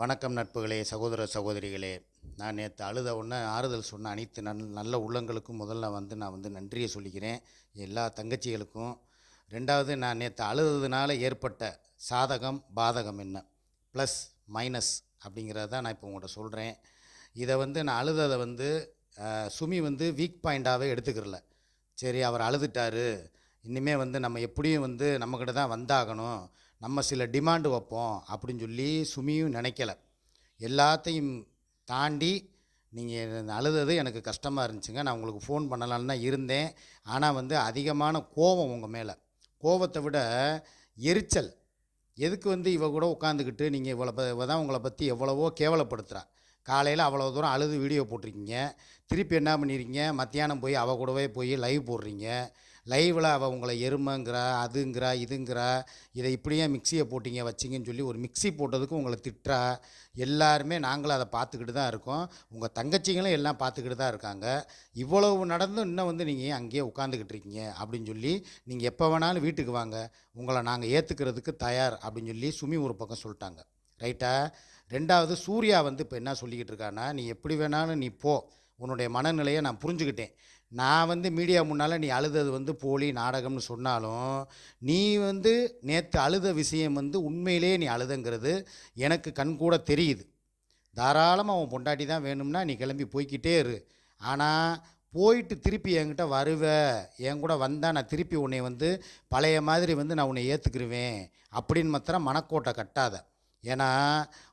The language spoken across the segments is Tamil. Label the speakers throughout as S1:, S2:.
S1: வணக்கம் நட்புகளே சகோதர சகோதரிகளே. நான் நேற்று அழுத உடனே ஆறுதல் சொன்ன அனைத்து நல் நல்ல உள்ளங்களுக்கும் முதல்ல வந்து நான் வந்து நன்றியை சொல்லிக்கிறேன். எல்லா தங்கச்சிகளுக்கும். ரெண்டாவது நான் நேற்று அழுததுனால ஏற்பட்ட சாதகம் பாதகம் என்ன? ப்ளஸ் மைனஸ் அப்படிங்கிறத தான் நான் இப்போ உங்கள்கிட்ட சொல்கிறேன் இதை வந்து நான் அழுததை வந்து சுமி வந்து வீக் பாயிண்ட்டாகவே எடுத்துக்கிறல. சரி அவர் அழுதுட்டாரு. இனிமே வந்து நம்ம எப்படியும் வந்து நம்மக்கிட்ட தான் வந்தாகணும். நம்ம சில டிமாண்டு வைப்போம் அப்படின்னு சொல்லி சுமியும் நினைக்கல. எல்லாத்தையும் தாண்டி நீங்கள் அழுதது எனக்கு கஷ்டமாக இருந்துச்சுங்க. நான் உங்களுக்கு ஃபோன் பண்ணலான்னு தான் இருந்தேன். ஆனால் வந்து அதிகமான கோபம் உங்கள் மேலே. கோபத்தை விட எரிச்சல். எதுக்கு வந்து இவ கூட உட்காந்துக்கிட்டு நீங்கள் இவ்வளோ ப இவ தான் உங்களை பற்றி எவ்வளவோ கேவலப்படுத்துகிறா காலையில் அவ்வளோ தூரம் அழுது வீடியோ போட்டிருக்கீங்க. திருப்பி என்ன பண்ணிருக்கீங்க? மத்தியானம் போய் அவ கூடவே போய் லைவ் போடுறீங்க. லைவில் அவள் உங்களை எருமைங்கிறா அதுங்கிறா இதுங்கிறா இதை இப்படியே மிக்சியை போட்டிங்க வச்சிங்கன்னு சொல்லி ஒரு மிக்ஸி போட்டதுக்கு உங்களை திட்டுறா. எல்லாருமே நாங்களும் அதை பார்த்துக்கிட்டு தான் இருக்கோம். உங்கள் தங்கச்சிங்களும் எல்லாம் பார்த்துக்கிட்டு தான் இருக்காங்க. இவ்வளவு நடந்தும் இன்னும் வந்து நீங்கள் அங்கேயே உட்காந்துக்கிட்டு இருக்கீங்க? அப்படின்னு சொல்லி நீங்கள் எப்போ வேணாலும் வீட்டுக்கு வாங்க. உங்களை நாங்கள் ஏற்றுக்கிறதுக்கு தயார் அப்படின்னு சொல்லி சுமி ஒரு பக்கம் சொல்லிட்டாங்க. ரைட்டா? ரெண்டாவது சூர்யா வந்து இப்போ என்ன சொல்லிக்கிட்டு இருக்கான்னா நீ எப்படி வேணாலும் நீ போ. உன்னுடைய மனநிலையை நான் புரிஞ்சுக்கிட்டேன். நான் வந்து மீடியா முன்னால் நீ அழுதது வந்து போலி நாடகம்னு சொன்னாலும் நீ வந்து நேற்று அழுத விஷயம் வந்து உண்மையிலே நீ அழுதுங்கிறது எனக்கு கண்கூட தெரியுது. தாராளமாக உன் பொண்டாட்டி தான் வேணும்னா நீ கிளம்பி போய்க்கிட்டே இரு. ஆனால் போயிட்டு திருப்பி என்கிட்ட வருவ. என் கூட வந்தால் நான் திருப்பி உன்னை வந்து பழைய மாதிரி வந்து நான் உன்னை ஏற்றுக்கிருவேன் அப்படின்னு மாத்திரம் மனக்கோட்டை கட்டாத. ஏன்னா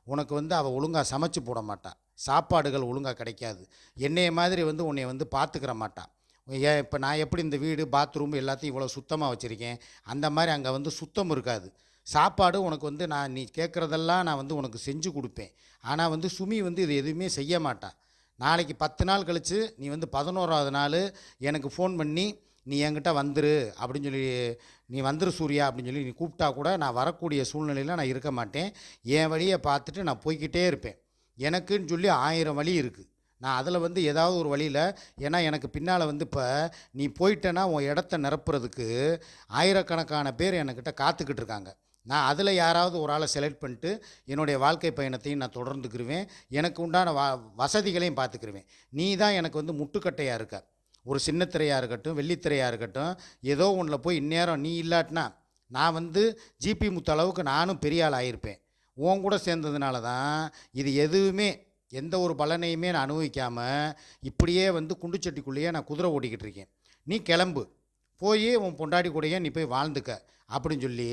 S1: உனக்கு வந்து அவள் ஒழுங்காக சமைச்சு போட மாட்டாள் சாப்பாடுகள் ஒழுங்காக கிடைக்காது. என்னைய மாதிரி வந்து உன்னை வந்து பார்த்துக்கிற மாட்டான் ஏன் இப்போ நான் எப்படி இந்த வீடு பாத்ரூம் எல்லாத்தையும் இவ்வளோ சுத்தமாக வச்சுருக்கேன்? அந்த மாதிரி அங்கே வந்து சுத்தம் இருக்காது. சாப்பாடு உனக்கு வந்து நான் நீ கேட்குறதெல்லாம் நான் வந்து உனக்கு செஞ்சு கொடுப்பேன். ஆனால் வந்து சுமி வந்து இது எதுவுமே செய்ய மாட்டான் நாளைக்கு பத்து நாள் கழித்து நீ வந்து பதினோராவது நாள் எனக்கு ஃபோன் பண்ணி நீ என்கிட்ட வந்துரு அப்படின்னு சொல்லி நீ வந்துரு சூர்யா அப்படின்னு சொல்லி நீ கூப்பிட்டா கூட நான் வரக்கூடிய சூழ்நிலையில் நான் இருக்க மாட்டேன். என் வழியை பார்த்துட்டு நான் போய்க்கிட்டே இருப்பேன். எனக்குன்னு சொல்லி ஆயிரம் வழி இருக்குது நான் அதில் வந்து ஏதாவது ஒரு வழியில் ஏன்னா எனக்கு பின்னால் வந்து இப்போ நீ போயிட்டேன்னா உன் இடத்த நிரப்புறதுக்கு ஆயிரக்கணக்கான பேர் என்கிட்ட காத்துக்கிட்டு இருக்காங்க. நான் அதில் யாராவது ஒரு ஆளை செலக்ட் பண்ணிட்டு என்னுடைய வாழ்க்கை பயணத்தையும் நான் தொடர்ந்துக்கிருவேன். எனக்கு உண்டான வ வசதிகளையும் பார்த்துக்கிருவேன் நீ தான் எனக்கு வந்து முட்டுக்கட்டையாக இருக்க. ஒரு சின்னத்திரையாக இருக்கட்டும் வெள்ளித்திரையாக இருக்கட்டும் ஏதோ ஒன்றில் போய் இந்நேரம் நீ இல்லாட்டினா நான் வந்து ஜிபி முத்து அளவுக்கு நானும் பெரிய ஆள் ஆகியிருப்பேன் உன் கூட சேர்ந்ததுனால தான் இது எதுவுமே எந்த ஒரு பலனையுமே நான் அனுபவிக்காமல் இப்படியே வந்து குண்டுச்சட்டிக்குள்ளேயே நான் குதிரை ஓட்டிக்கிட்டு இருக்கேன் நீ கிளம்பு. போய் உன் பொண்டாடி கூடயே நீ போய் வாழ்ந்துக்க. அப்படின்னு சொல்லி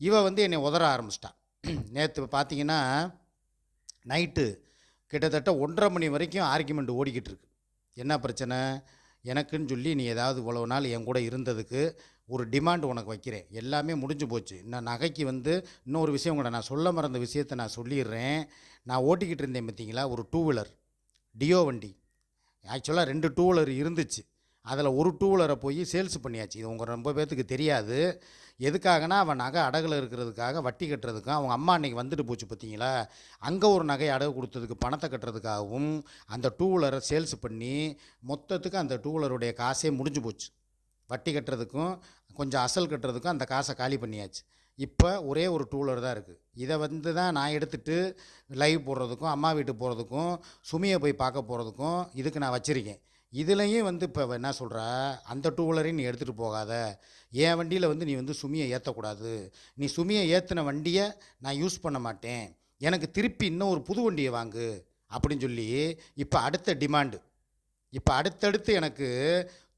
S1: இவ வந்து என்னை உதற ஆரம்பிச்சிட்டான் நேற்று பார்த்தீங்கன்னா நைட்டு கிட்டத்தட்ட ஒன்றரை மணி வரைக்கும் ஆர்கியூமெண்ட் ஓடிக்கிட்டு இருக்கு என்ன பிரச்சனை? எனக்குன்னு சொல்லி நீ ஏதாவது இவ்வளோ நாள் என் கூட இருந்ததுக்கு ஒரு டிமாண்ட் உனக்கு வைக்கிறேன். எல்லாமே முடிஞ்சு போச்சு. இன்னும் நகைக்கு வந்து இன்னொரு விஷயம் கூட நான் சொல்ல மறந்த விஷயத்தை நான் சொல்லிடுறேன். நான் ஓட்டிக்கிட்டு இருந்தேன் பார்த்தீங்களா? ஒரு டூ வீலர் டியோ வண்டி. ஆக்சுவலாக ரெண்டு டூ வீலர் இருந்துச்சு. அதில் ஒரு டூ வீலரை போய் சேல்ஸ் பண்ணியாச்சு. இது உங்கள் ரொம்ப பேர்த்துக்கு தெரியாது. எதுக்காகனா அவன் நகை அடகுல இருக்கிறதுக்காக வட்டி கட்டுறதுக்கும் அவங்க அம்மா அன்றைக்கி வந்துட்டு போச்சு பார்த்தீங்களா? அங்கே ஒரு நகை அடகு கொடுத்ததுக்கு பணத்தை கட்டுறதுக்காகவும் அந்த டூ வீலரை சேல்ஸ் பண்ணி மொத்தத்துக்கு அந்த டூ வீலருடைய காசே முடிஞ்சு போச்சு. வட்டி கட்டுறதுக்கும் கொஞ்சம் அசல் கட்டுறதுக்கும் அந்த காசை காலி பண்ணியாச்சு. இப்போ ஒரே ஒரு டூலர் தான் இருக்குது இதை வந்து தான் நான் எடுத்துகிட்டு லைவ் போடுறதுக்கும் அம்மா வீட்டுக்கு போகிறதுக்கும் சுமியை போய் பார்க்க போகிறதுக்கும் இதுக்கு நான் வச்சுருக்கேன். இதுலேயும் வந்து இப்போ என்ன சொல்கிற அந்த டூ வீலரையும் நீ எடுத்துகிட்டு போகாத. என் வண்டியில் வந்து நீ வந்து சுமியை ஏற்றக்கூடாது நீ சுமியை ஏற்றின வண்டியை நான் யூஸ் பண்ண மாட்டேன். எனக்கு திருப்பி இன்னும் ஒரு புது வண்டியை வாங்கு அப்படின்னு சொல்லி இப்போ அடுத்த டிமாண்டு இப்போ அடுத்தடுத்து எனக்கு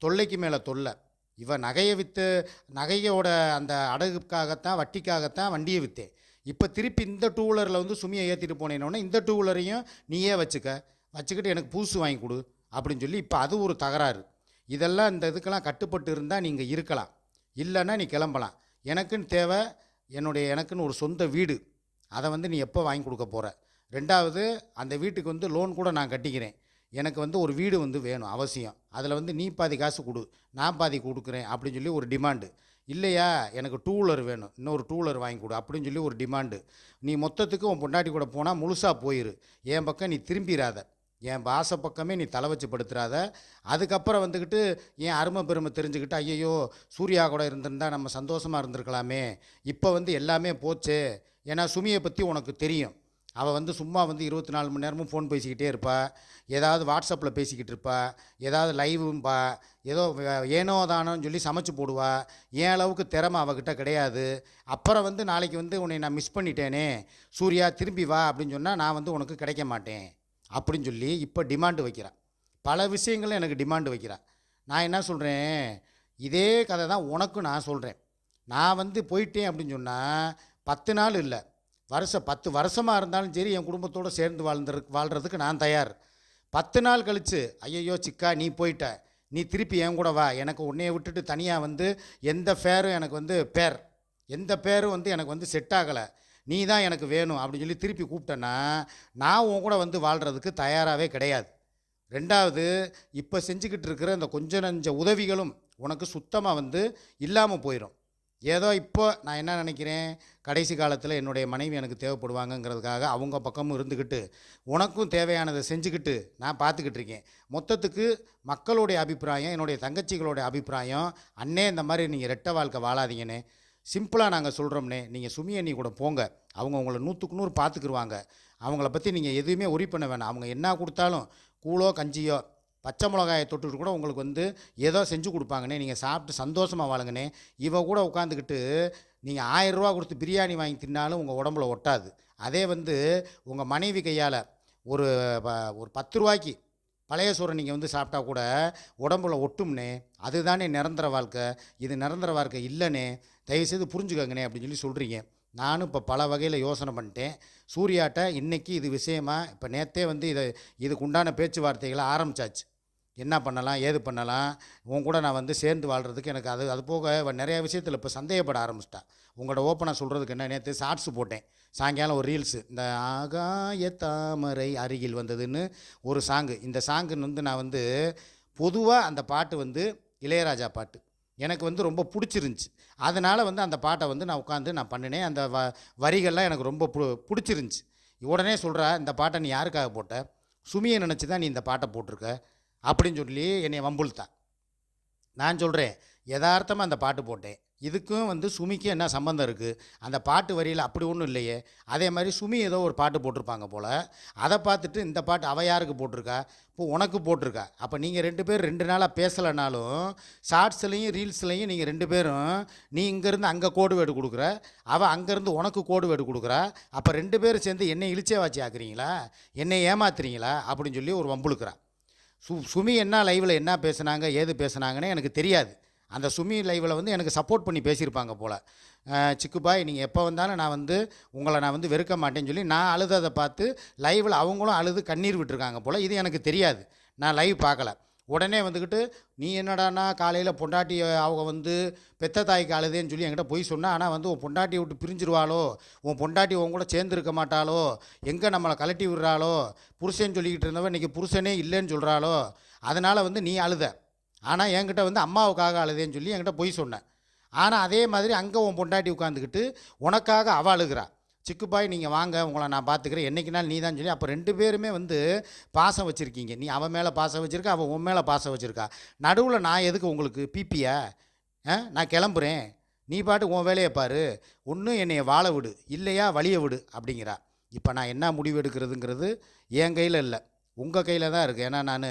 S1: தொல்லைக்கு மேலே தொல்லை. இவன் நகையை விற்று நகையோட அந்த அடகுக்காகத்தான் வட்டிக்காகத்தான் வண்டியை விற்றேன் இப்போ திருப்பி இந்த டூ வீலரில் வந்து சுமியை ஏற்றிட்டு போனேன்னொன்னே இந்த டூ வீலரையும் நீயே வச்சுக்க. வச்சுக்கிட்டு எனக்கு பூசு வாங்கி கொடு அப்படின்னு சொல்லி இப்போ அது ஒரு தகராறு. இதெல்லாம் இந்த இதுக்கெல்லாம் கட்டுப்பட்டு இருந்தால் நீங்கள் இருக்கலாம். இல்லைன்னா நீ கிளம்பலாம். எனக்குன்னு தேவை என்னுடைய எனக்குன்னு ஒரு சொந்த வீடு. அதை வந்து நீ எப்போ வாங்கி கொடுக்க போகிற ரெண்டாவது அந்த வீட்டுக்கு வந்து லோன் கூட நான் கட்டிக்கிறேன். எனக்கு வந்து ஒரு வீடு வந்து வேணும் அவசியம். அதில் வந்து நீ பாதி காசு கொடு நான் பாதி கொடுக்குறேன் அப்படின்னு சொல்லி ஒரு டிமாண்டு. இல்லையா எனக்கு டூ வீலர் வேணும் இன்னொரு டூ வீலர் வாங்கி கொடு அப்படின்னு சொல்லி ஒரு டிமாண்டு. நீ மொத்தத்துக்கு உன் பொண்டாட்டி கூட போனால் முழுசாக போயிரு. என் பக்கம் நீ திரும்பிடாத என் பாச பக்கமே நீ தலை வச்சு படுத்துறாத. அதுக்கப்புறம் வந்துக்கிட்டு என் அருமை பெருமை தெரிஞ்சுக்கிட்டு ஐயையோ சூர்யா கூட இருந்திருந்தா நம்ம சந்தோஷமாக இருந்திருக்கலாமே. இப்போ வந்து எல்லாமே போச்சே. ஏன்னா சுமியை பற்றி உனக்கு தெரியும். அவள் வந்து சும்மா வந்து இருபத்தி நாலு மணி நேரமும் ஃபோன் பேசிக்கிட்டே இருப்பா. ஏதாவது வாட்ஸ்அப்பில் பேசிக்கிட்டு இருப்பா. ஏதாவது லைவும்பா ஏதோ ஏனோ தானோன்னு சொல்லி சமைச்சு போடுவா. ஏன் அளவுக்கு திறமை அவகிட்ட கிடையாது. அப்புறம் வந்து நாளைக்கு வந்து உன்னை நான் மிஸ் பண்ணிட்டேனே. சூர்யா திரும்பி வா அப்படின்னு சொன்னால் நான் வந்து உனக்கு கிடைக்க மாட்டேன். அப்படின்னு சொல்லி இப்போ டிமாண்டு வைக்கிறான் பல விஷயங்களும் எனக்கு டிமாண்டு வைக்கிறான் நான் என்ன சொல்கிறேன் இதே கதை தான் உனக்கும் நான் சொல்கிறேன் நான் வந்து போயிட்டேன் அப்படின்னு சொன்னால் பத்து நாள் இல்லை. வருஷம் பத்து வருஷமாக இருந்தாலும் சரி என் குடும்பத்தோடு சேர்ந்து வாழ்ந்துரு வாழ்கிறதுக்கு நான் தயார். பத்து நாள் கழித்து ஐயையோ சிக்கா நீ போயிட்ட. நீ திருப்பி என் கூட வா. எனக்கு உன்னைய விட்டுட்டு தனியாக வந்து எந்த ஃபேரும் எனக்கு வந்து பேர். எந்த பேரும் வந்து எனக்கு வந்து செட் ஆகலை. நீ தான் எனக்கு வேணும் அப்படின்னு சொல்லி திருப்பி கூப்பிட்டேன்னா நான் உன் கூட வந்து வாழ்கிறதுக்கு தயாராகவே கிடையாது. ரெண்டாவது இப்போ செஞ்சுக்கிட்டு இருக்கிற இந்த கொஞ்ச நஞ்ச உதவிகளும் உனக்கு சுத்தமாக வந்து இல்லாமல் போயிடும் ஏதோ இப்போ நான் என்ன நினைக்கிறேன்? கடைசி காலத்தில் என்னுடைய மனைவி எனக்கு தேவைப்படுவாங்கங்கிறதுக்காக அவங்க பக்கமும் இருந்துக்கிட்டு உனக்கும் தேவையானதை செஞ்சுக்கிட்டு நான் பார்த்துக்கிட்டு இருக்கேன். மொத்தத்துக்கு மக்களுடைய அபிப்பிராயம் என்னுடைய தங்கச்சிகளுடைய அபிப்பிராயம் அண்ணே இந்த மாதிரி நீங்கள் ரெட்டை வாழ்க்கை வாழாதீங்கன்னு சிம்பிளாக நாங்கள் சொல்கிறோம்னே நீங்கள் சுமி அண்ணி கூட போங்க. அவங்க உங்களை நூற்றுக்கு நூறு பார்த்துக்குருவாங்க. அவங்கள பற்றி நீங்கள் எதுவுமே உரி பண்ண வேணாம். அவங்க என்ன கொடுத்தாலும் கூழோ கஞ்சியோ பச்சை மிளகாயை தொட்டுட்டு கூட உங்களுக்கு வந்து ஏதோ செஞ்சு கொடுப்பாங்கண்ணே. நீங்கள் சாப்பிட்டு சந்தோஷமாக வாழுங்கண்ணே. இவ கூட உட்காந்துக்கிட்டு நீங்கள் ஆயிரரூவா கொடுத்து பிரியாணி வாங்கி தின்னாலும் உங்கள் உடம்புல ஒட்டாது. அதே வந்து உங்கள் மனைவி கையால் ஒரு ப- ஒரு பத்து ரூபாய்க்கு பழைய சோறை நீங்கள் வந்து சாப்பிட்டா கூட உடம்புல ஒட்டும்னே அதுதானே நிரந்தர வாழ்க்கை. இது நிரந்தர வாழ்க்கை இல்லைனே தயவுசெய்து புரிஞ்சுக்கங்கண்ணே அப்படின்னு சொல்லி சொல்கிறீங்க நானும் இப்போ பல வகையில் யோசனை பண்ணிட்டேன். சூர்யாட்ட இன்றைக்கி இது விஷயமா இப்போ நேற்றே வந்து இதை இதுக்கு உண்டான பேச்சுவார்த்தைகளை ஆரம்பிச்சாச்சு. என்ன பண்ணலாம் ஏது பண்ணலாம் உன் கூட நான் வந்து சேர்ந்து வாழ்கிறதுக்கு எனக்கு அது அது போக நிறையா விஷயத்தில் இப்போ சந்தேகப்பட ஆரம்பிச்சிட்டா. உங்களோட ஓப்பனாக சொல்கிறதுக்கு என்ன நேற்று ஷார்ட்ஸ் போட்டேன். சாயங்காலம் ஒரு ரீல்ஸு இந்த ஆகாய தாமரை அருகில் வந்ததுன்னு ஒரு சாங்கு இந்த சாங்குன்னு வந்து நான் வந்து பொதுவாக அந்த பாட்டு வந்து இளையராஜா பாட்டு. எனக்கு வந்து ரொம்ப பிடிச்சிருந்துச்சி. அதனால் வந்து அந்த பாட்டை வந்து நான் உட்காந்து நான் பண்ணினேன். அந்த வ வரிகள்லாம் எனக்கு ரொம்ப பு பிடிச்சிருந்துச்சி. உடனே சொல்கிறா இந்த பாட்டை நீ யாருக்காக போட்ட? சுமியை நினச்சி தான் நீ இந்த பாட்டை போட்டிருக்க. அப்படின்னு சொல்லி என்னை வம்புழுத்தா. நான் சொல்கிறேன் யதார்த்தமாக அந்த பாட்டு போட்டேன். இதுக்கும் வந்து சுமிக்கும் என்ன சம்மந்தம் இருக்குது அந்த பாட்டு வரியில் அப்படி ஒன்றும் இல்லையே. அதே மாதிரி சுமி ஏதோ ஒரு பாட்டு போட்டிருப்பாங்க போல். அதை பார்த்துட்டு இந்த பாட்டு அவ யாருக்கு போட்டிருக்கா? இப்போ உனக்கு போட்டிருக்கா. அப்போ நீங்கள் ரெண்டு பேர் ரெண்டு நாளாக பேசலைனாலும் ஷார்ட்ஸ்லையும் ரீல்ஸ்லையும் நீங்கள் ரெண்டு பேரும் நீ இங்கேருந்து அங்கே கோடு வேடு கொடுக்குற அவள் அங்கேருந்து உனக்கு கோடு வேடு கொடுக்குறா அப்போ ரெண்டு பேரும் சேர்ந்து என்னை இழிச்சே வாச்சி ஆக்குறீங்களா என்னை ஏமாத்துறீங்களா? அப்படின்னு சொல்லி ஒரு வம்புழுக்கிறான் சு சுமி என்ன லைவில் என்ன பேசுனாங்க ஏது பேசுனாங்கன்னு எனக்கு தெரியாது. அந்த சுமி லைவில் வந்து எனக்கு சப்போர்ட் பண்ணி பேசியிருப்பாங்க போல். சிக்குபாய் நீங்கள் எப்போ வந்தாலும் நான் வந்து உங்களை நான் வந்து வெறுக்க மாட்டேன்னு சொல்லி நான் அழுததை பார்த்து லைவில் அவங்களும் அழுது கண்ணீர் விட்டுருக்காங்க போல். இது எனக்கு தெரியாது. நான் லைவ் பார்க்கல. உடனே வந்துக்கிட்டு நீ என்னடான்னா காலையில் பொண்டாட்டி அவங்க வந்து பெத்த தாய்க்கு அழுதேன்னு சொல்லி என்கிட்ட போய் சொன்னால் ஆனால் வந்து உன் பொண்டாட்டி விட்டு பிரிஞ்சிருவாளோ? உன் பொண்டாட்டி உன் கூட சேர்ந்துருக்க மாட்டாளோ? எங்கே நம்மளை கலட்டி விடுறாளோ? புருஷன் சொல்லிக்கிட்டு இருந்தவன் இன்றைக்கி புருஷனே இல்லைன்னு சொல்கிறாளோ அதனால் வந்து நீ அழுத. ஆனால் என்கிட்ட வந்து அம்மாவுக்காக அழுதேன்னு சொல்லி என்கிட்ட போய் சொன்னேன் ஆனால் அதே மாதிரி அங்கே உன் பொண்டாட்டி உட்காந்துக்கிட்டு உனக்காக அவள் அழுகிறாள் சிக்குப்பாய் நீங்கள் வாங்க உங்களை நான் பார்த்துக்கிறேன் என்னைக்குனாலும் நீ தான் சொல்லி அப்போ ரெண்டு பேருமே வந்து பாசம் வச்சுருக்கீங்க. நீ அவன் மேலே பாசம் வச்சுருக்க அவன் உன் மேலே பாசம் வச்சுருக்கா? நடுவில் நான் எதுக்கு உங்களுக்கு பிபியா ஆ நான் கிளம்புறேன். நீ பாட்டு உன் வேலையை பாரு. ஒன்றும் என்னைய வாழ விடு. இல்லையா வழிய விடு அப்படிங்கிறா. இப்போ நான் என்ன முடிவு எடுக்கிறதுங்கிறது என் கையில் இல்லை. உங்கள் கையில் தான் இருக்குது ஏன்னா நான்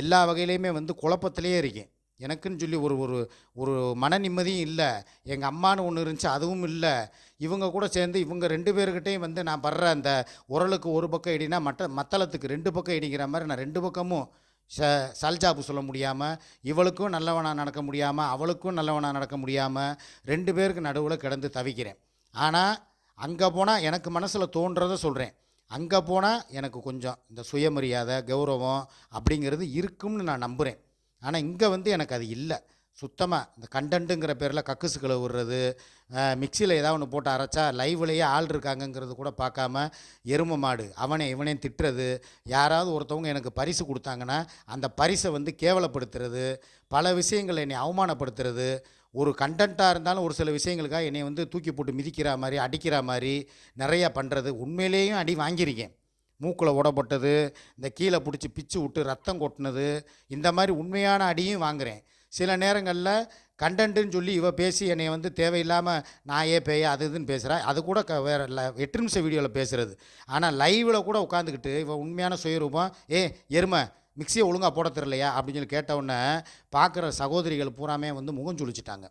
S1: எல்லா வகையிலையுமே வந்து குழப்பத்திலேயே இருக்கேன். எனக்குன்னு சொல்லி ஒரு ஒரு ஒரு மன நிம்மதியும் இல்லை. எங்கள் அம்மானு ஒன்று இருந்துச்சு அதுவும் இல்லை. இவங்க கூட சேர்ந்து இவங்க ரெண்டு பேர்கிட்டையும் வந்து நான் படுற அந்த உரலுக்கு ஒரு பக்கம் இடினா மற்ற மத்தளத்துக்கு ரெண்டு பக்கம் இடிங்கிற மாதிரி நான் ரெண்டு பக்கமும் ச சல்ஜாப்பு சொல்ல முடியாமல் இவளுக்கும் நல்லவனாக நடக்க முடியாமல் அவளுக்கும் நல்லவனாக நடக்க முடியாமல் ரெண்டு பேருக்கு நடுவில் கிடந்து தவிக்கிறேன். ஆனால் அங்கே போனால் எனக்கு மனசில் தோன்றதை சொல்கிறேன் அங்கே போனால் எனக்கு கொஞ்சம் இந்த சுயமரியாதை கௌரவம் அப்படிங்கிறது இருக்கும்னு நான் நம்புகிறேன் ஆனால் இங்கே வந்து எனக்கு அது இல்லை. சுத்தமாக இந்த கண்டென்ட்டுங்கிற பேரில் கக்குசு கழுவு விடுறது மிக்சியில் ஏதாவது ஒன்று போட்டு அரைச்சா லைவ்லேயே ஆள் இருக்காங்கங்கிறது கூட பார்க்காம எருமை மாடு அவனே இவனே திட்டுறது யாராவது ஒருத்தவங்க எனக்கு பரிசு கொடுத்தாங்கன்னா அந்த பரிசை வந்து கேவலப்படுத்துறது பல விஷயங்களை என்னை அவமானப்படுத்துறது ஒரு கண்டென்ட்டாக இருந்தாலும் ஒரு சில விஷயங்களுக்காக என்னை வந்து தூக்கி போட்டு மிதிக்கிற மாதிரி அடிக்கிற மாதிரி நிறையா பண்ணுறது உண்மையிலேயும் அடி வாங்கியிருக்கேன். மூக்கில் உடப்பட்டது இந்த கீழே பிடிச்சி பிச்சு விட்டு ரத்தம் கொட்டினது இந்த மாதிரி உண்மையான அடியும் வாங்குறேன். சில நேரங்களில் கண்டென்ட்டுன்னு சொல்லி இவ பேசி என்னை வந்து தேவையில்லாமல் நான் ஏ பேய அது இதுன்னு பேசுகிறா அது கூட க வேறு ல எட்டு நிமிஷம் வீடியோவில் பேசுகிறது ஆனால் லைவில் கூட உட்காந்துக்கிட்டு இவன் உண்மையான சுயரூபம் ஏ எருமை மிக்சியை ஒழுங்காக போட தெரிலையா அப்படின்னு சொல்லி கேட்ட உடனே பார்க்குற சகோதரிகள் பூராமே வந்து முகம் சுழிச்சிட்டாங்க.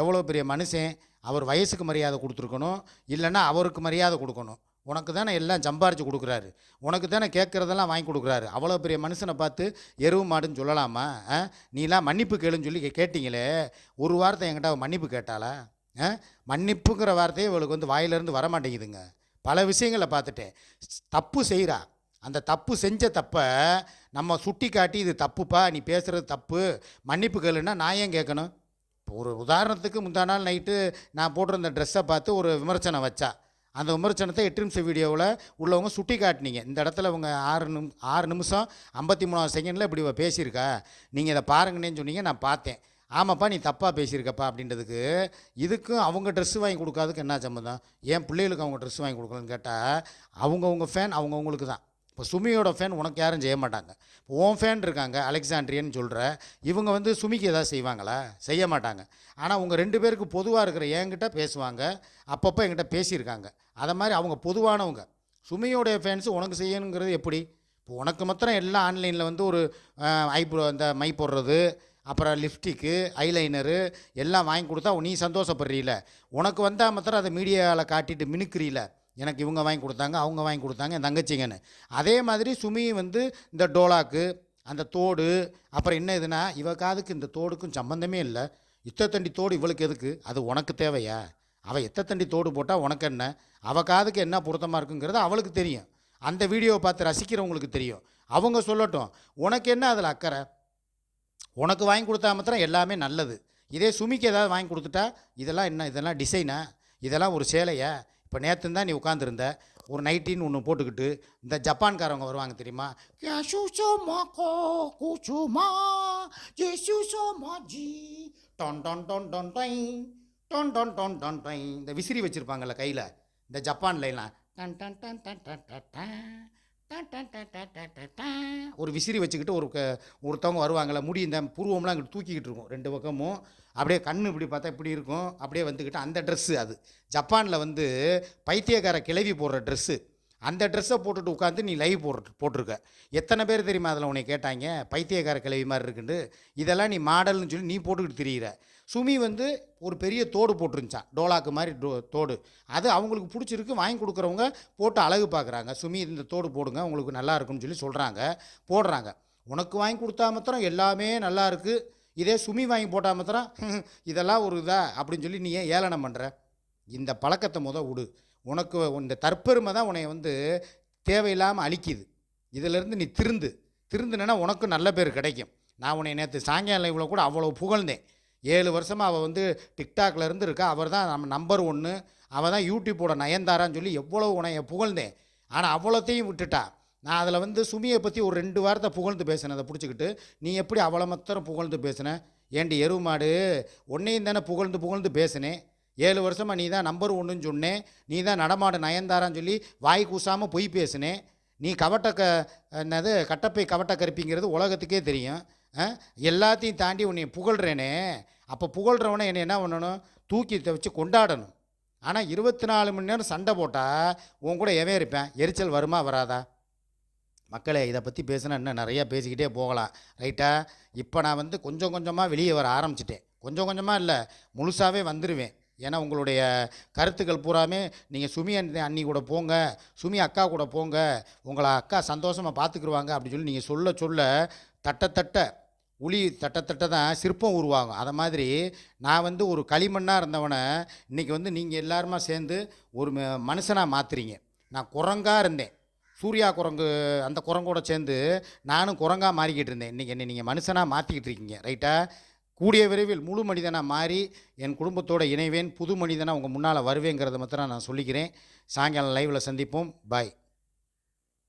S1: எவ்வளோ பெரிய மனுஷன் அவர் வயசுக்கு மரியாதை கொடுத்துருக்கணும் இல்லைன்னா அவருக்கு மரியாதை கொடுக்கணும். உனக்கு தானே எல்லாம் சம்பாரித்து கொடுக்குறாரு. உனக்கு தானே கேட்குறதெல்லாம் வாங்கி கொடுக்குறாரு. அவ்வளோ பெரிய மனுஷனை பார்த்து எருவு மாடுன்னு சொல்லலாமா? ஆ? நீலாம் மன்னிப்பு கேளுன்னு சொல்லி கேட்டிங்களே. ஒரு வார்த்தை என்கிட்ட மன்னிப்பு கேட்டாளா? ஆ? மன்னிப்புங்கிற வார்த்தையே இவளுக்கு வந்து வாயிலிருந்து வரமாட்டேங்குதுங்க. பல விஷயங்களை பார்த்துட்டேன். ஸ்- தப்பு செய்கிறா அந்த தப்பு செஞ்ச தப்பை நம்ம சுட்டி காட்டி இது தப்புப்பா நீ பேசுகிறது தப்பு மன்னிப்பு கேளுன்னா நான் ஏன் கேட்கணும்? இப்போ ஒரு உதாரணத்துக்கு முந்தா நாள் நைட்டு நான் போட்டிருந்த ட்ரெஸ்ஸை பார்த்து ஒரு விமர்சனம் வச்சா. அந்த விமர்சனத்தை எட்டு நிமிஷம் வீடியோவில் உள்ளவங்க சுட்டி காட்டினீங்க. இந்த இடத்துல அவங்க ஆறு நிம் ஆறு நிமிஷம் ஐம்பத்தி மூணாவது செகண்டில் இப்படி பேசியிருக்கா? நீங்கள் இதை பாருங்கன்னு சொன்னீங்க நான் பார்த்தேன். ஆமாப்பா நீ தப்பாக பேசியிருக்கப்பா அப்படின்றதுக்கு இதுக்கும் அவங்க ட்ரெஸ்ஸு வாங்கி கொடுக்காதுக்கு என்ன சம்மந்தம் ஏன் பிள்ளைகளுக்கு அவங்க ட்ரெஸ் வாங்கி கொடுக்கலன்னு கேட்டால் அவங்கவுங்க ஃபேன் அவங்கவுங்களுக்கு தான் இப்போ சுமியோட ஃபேன் உனக்கு யாரும் செய்ய மாட்டாங்க. இப்போ உன் ஃபேன் இருக்காங்க அலெக்சாண்ட்ரியன்னு சொல்கிற இவங்க வந்து சுமிக்கு எதாவது செய்வாங்களா? செய்ய மாட்டாங்க. ஆனால் உங்கள் ரெண்டு பேருக்கு பொதுவாக இருக்கிற என்கிட்ட பேசுவாங்க அப்பப்போ என்கிட்ட பேசியிருக்காங்க. அதை மாதிரி அவங்க பொதுவானவங்க. சுமியோடைய ஃபேன்ஸு உனக்கு செய்யணுங்கிறது எப்படி? இப்போ உனக்கு மாத்திரம் எல்லாம் ஆன்லைனில் வந்து ஒரு ஐப்ரோ அந்த மை போடுறது அப்புறம் லிப்ஸ்டிக்கு ஐலைனரு எல்லாம் வாங்கி கொடுத்தா நீ சந்தோஷப்படுறீல. உனக்கு வந்தால் மாத்திரம் அதை மீடியாவில் காட்டிட்டு மினுக்குறீல. எனக்கு இவங்க வாங்கி கொடுத்தாங்க அவங்க வாங்கி கொடுத்தாங்க என் தங்கச்சிங்கன்னு. அதே மாதிரி சுமி வந்து இந்த டோலாக்கு அந்த தோடு அப்புறம் என்ன இதுனா இவ காதுக்கு இந்த தோடுக்கும் சம்மந்தமே இல்லை. இத்தத்தண்டி தோடு இவளுக்கு எதுக்கு? அது உனக்கு தேவையா? அவள் எத்தத்தண்டி தோடு போட்டால் உனக்கு என்ன? அவள் காதுக்கு என்ன பொருத்தமாக இருக்குங்கிறது அவளுக்கு தெரியும். அந்த வீடியோவை பார்த்து ரசிக்கிறவங்களுக்கு தெரியும். அவங்க சொல்லட்டும் உனக்கு என்ன அதில் அக்கறை? உனக்கு வாங்கி கொடுத்தா மாத்திரம் எல்லாமே நல்லது. இதே சுமிக்கு ஏதாவது வாங்கி கொடுத்துட்டா இதெல்லாம் என்ன இதெல்லாம் டிசைனா இதெல்லாம் ஒரு சேலையா? இப்போ நேற்று தான் நீ உட்காந்துருந்த ஒரு நைட்டின்னு ஒன்று போட்டுக்கிட்டு இந்த ஜப்பான்காரவங்க வருவாங்க தெரியுமா "யாசுசோமாக்கோ குசுமா, ஜேசுசோமாஜி, டொன் டொன் டொன் டொன் டொய், டொன் டொன் டொன் டொன் டொய்." இந்த விசிறி வச்சுருப்பாங்கல்ல கையில் இந்த ஜப்பான்லாம் டன் டன் டன் டன் டன் டன் ஒரு விசிறி வச்சுக்கிட்டு ஒரு க ஒருத்தவங்க வருவாங்கள முடி இந்த புருவம்லாம் அங்கிட்டு தூக்கிக்கிட்டு இருக்கும் ரெண்டு பக்கமும். அப்படியே கண் இப்படி பார்த்தா இப்படி இருக்கும். அப்படியே வந்துக்கிட்டு அந்த ட்ரெஸ்ஸு அது. ஜப்பானில் வந்து பைத்தியக்கார கிளவி போடுற ட்ரெஸ்ஸு அந்த ட்ரெஸ்ஸை போட்டுட்டு உட்காந்து நீ லைவ் போட்டு போட்டிருக்க. எத்தனை பேர் தெரியுமா அதில் உன்னை கேட்டாங்க? பைத்தியக்கார கிளவி மாதிரி இருக்குண்டு இதெல்லாம் நீ மாடல்னு சொல்லி நீ போட்டுக்கிட்டு தெரியிற. சுமி வந்து ஒரு பெரிய தோடு போட்டிருந்துச்சான் டோலாக்கு மாதிரி டோ தோடு. அது அவங்களுக்கு பிடிச்சிருக்கு வாங்கி கொடுக்குறவங்க போட்டு அழகு பார்க்குறாங்க. சுமி இந்த தோடு போடுங்க உங்களுக்கு நல்லா இருக்கும்னு சொல்லி சொல்கிறாங்க போடுறாங்க. உனக்கு வாங்கி கொடுத்தா மாத்திரம் எல்லாமே நல்லா இருக்குது இதே சுமி வாங்கி போட்டால் மாத்திரம் இதெல்லாம் ஒரு இதா? அப்படின்னு சொல்லி நீ ஏன் ஏளனம் பண்ணுற இந்த பழக்கத்தை முத விடு. உனக்கு இந்த தற்பெருமை தான் உன்னை வந்து தேவையில்லாமல் அழிக்குது. இதிலேருந்து நீ திருந்து. திருந்துனா உனக்கு நல்ல பேர் கிடைக்கும். நான் உன்னை நேற்று சாயங்காலம் இவ்வளோ கூட அவ்வளோ புகழ்ந்தேன். ஏழு வருஷமாக அவள் வந்து டிக்டாக்ல இருந்து இருக்கா அவர் தான் நம்ம நம்பர் ஒன்று அவள் தான் யூடியூப்போட நயன்தாரான்னு சொல்லி எவ்வளோ உன்னைய புகழ்ந்தேன். ஆனால் அவ்வளோத்தையும் விட்டுட்டா. நான் அதில் வந்து சுமியை பற்றி ஒரு ரெண்டு வாரத்தை புகழ்ந்து பேசினேன் அதை பிடிச்சிக்கிட்டு நீ எப்படி அவளை மாத்திரம் புகழ்ந்து பேசின? ஏண்டி எருவு மாடு? உன்னையும் தானே புகழ்ந்து புகழ்ந்து பேசினேன் ஏழு வருஷமாக நீ தான் நம்பர் ஒன்றுன்னு சொன்னேன் நீ தான் நடமாட நயன்தாரான்னு சொல்லி வாய் கூசாமல் பொய் பேசினேன் நீ கவட்ட க என்னது கட்டப்பை கவட்ட கருப்பிங்கிறது உலகத்துக்கே தெரியும். ஆ? எல்லாத்தையும் தாண்டி உன்னை புகழ்கிறேனே அப்போ புகழ்கிறவனை என்னை என்ன பண்ணணும்? தூக்கி வச்சு கொண்டாடணும். ஆனால் இருபத்தி நாலு மணி நேரம் சண்டை போட்டால் உன் கூட எவன் இருப்பேன்? எரிச்சல் வருமா வராதா? மக்களே இதை பற்றி பேசினா இன்னும் நிறையா பேசிக்கிட்டே போகலாம். ரைட்டா இப்போ நான் வந்து கொஞ்சம் கொஞ்சமாக வெளியே வர ஆரம்பிச்சிட்டேன். கொஞ்சம் கொஞ்சமாக இல்லை முழுசாகவே வந்துடுவேன் ஏன்னா உங்களுடைய கருத்துக்கள் பூராமே நீங்கள் சுமி அண்ணி அண்ணி கூட போங்க சுமி அக்கா கூட போங்க உங்களை அக்கா சந்தோஷமாக பார்த்துக்குருவாங்க அப்படின்னு சொல்லி நீங்கள் சொல்ல சொல்ல தட்ட தட்ட உளி தட்ட தான் சிற்பம் உருவாகும். அதை மாதிரி நான் வந்து ஒரு களிமண்ணாக இருந்தவனை இன்றைக்கி வந்து நீங்கள் எல்லாருமா சேர்ந்து ஒரு மனுஷனாக மாற்றுறீங்க நான் குரங்காக இருந்தேன். சூர்யா குரங்கு அந்த குரங்கோட சேர்ந்து நானும் குரங்கா மாறிக்கிட்டு இருந்தேன். இன்றைக்கி என்னை நீங்கள் மனுஷனாக மாற்றிக்கிட்டு இருக்கீங்க. ரைட்டாக கூடிய விரைவில் முழு மனிதனாக மாறி என் குடும்பத்தோட இணைவேன். புது மனிதனாக உங்கள் முன்னால் வருவேங்கிறத மாத்திரம் நான் சொல்லிக்கிறேன். சாயங்காலம் லைவில் சந்திப்போம். பாய்